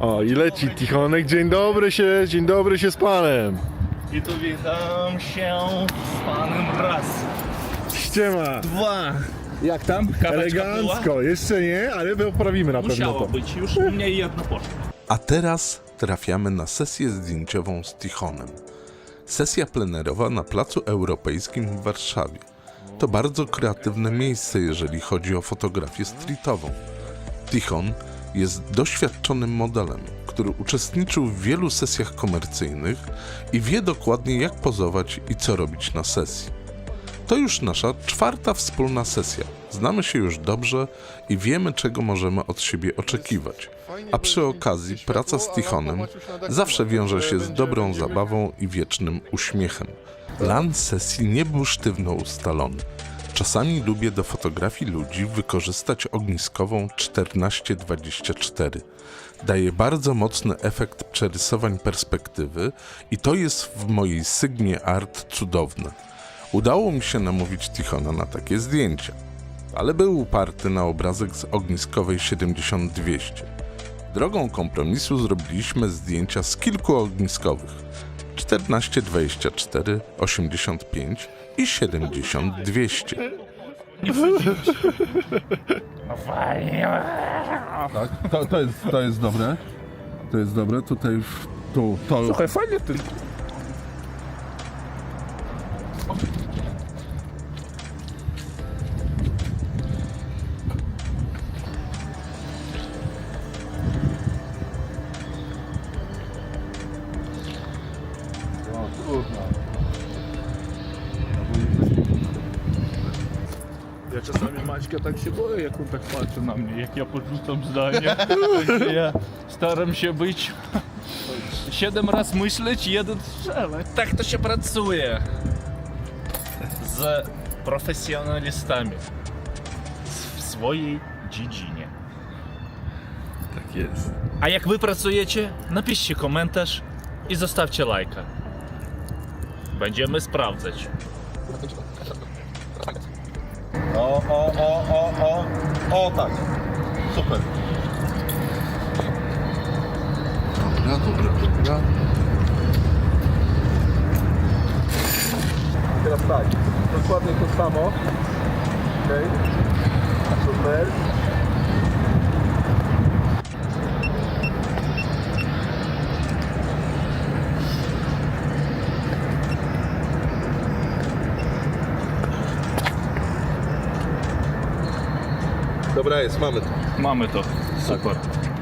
O, i leci Tichonek. Dzień dobry się, dzień dobry się z panem. I tu witam się z panem raz, Ściema. dwa. Jak tam? Kaweczka Elegancko. była? Jeszcze nie, ale poprawimy na pewno Musiało to. być, już u mnie jedno poszło. A teraz trafiamy na sesję zdjęciową z Tichonem. Sesja plenerowa na Placu Europejskim w Warszawie. To bardzo kreatywne miejsce, jeżeli chodzi o fotografię streetową. Tichon jest doświadczonym modelem, który uczestniczył w wielu sesjach komercyjnych i wie dokładnie jak pozować i co robić na sesji. To już nasza czwarta wspólna sesja. Znamy się już dobrze i wiemy, czego możemy od siebie oczekiwać. A przy okazji praca z Tichonem zawsze wiąże się z dobrą zabawą i wiecznym uśmiechem. Plan sesji nie był sztywno ustalony. Czasami lubię do fotografii ludzi wykorzystać ogniskową 1424. Daje bardzo mocny efekt przerysowań perspektywy i to jest w mojej Sygmie Art cudowne. Udało mi się namówić Tichona na takie zdjęcia, ale był uparty na obrazek z ogniskowej 7200. Drogą kompromisu zrobiliśmy zdjęcia z kilku ogniskowych 14, 24, 85 i 70 200. No fajnie. Tak, to, to, jest, to jest dobre. To jest dobre. Tutaj w, tu, to. Słuchaj, fajnie ty. Ja czasami Maćka tak się boję, jak on tak patrzy na mnie, jak ja podrzucam zdanie. Ja staram się być siedem raz myśleć, jeden strzelać. Tak to się pracuje z profesjonalistami w swojej dziedzinie. Tak jest. A jak wy pracujecie, napiszcie komentarz i zostawcie lajka. Będziemy sprawdzać. O, o, o, o, o. O, tak. Super. Dobra, dobra, dobra. Teraz tak. Dokładnie to samo. Okej. Super. Dobra jest, mamy to. Mamy to. Super.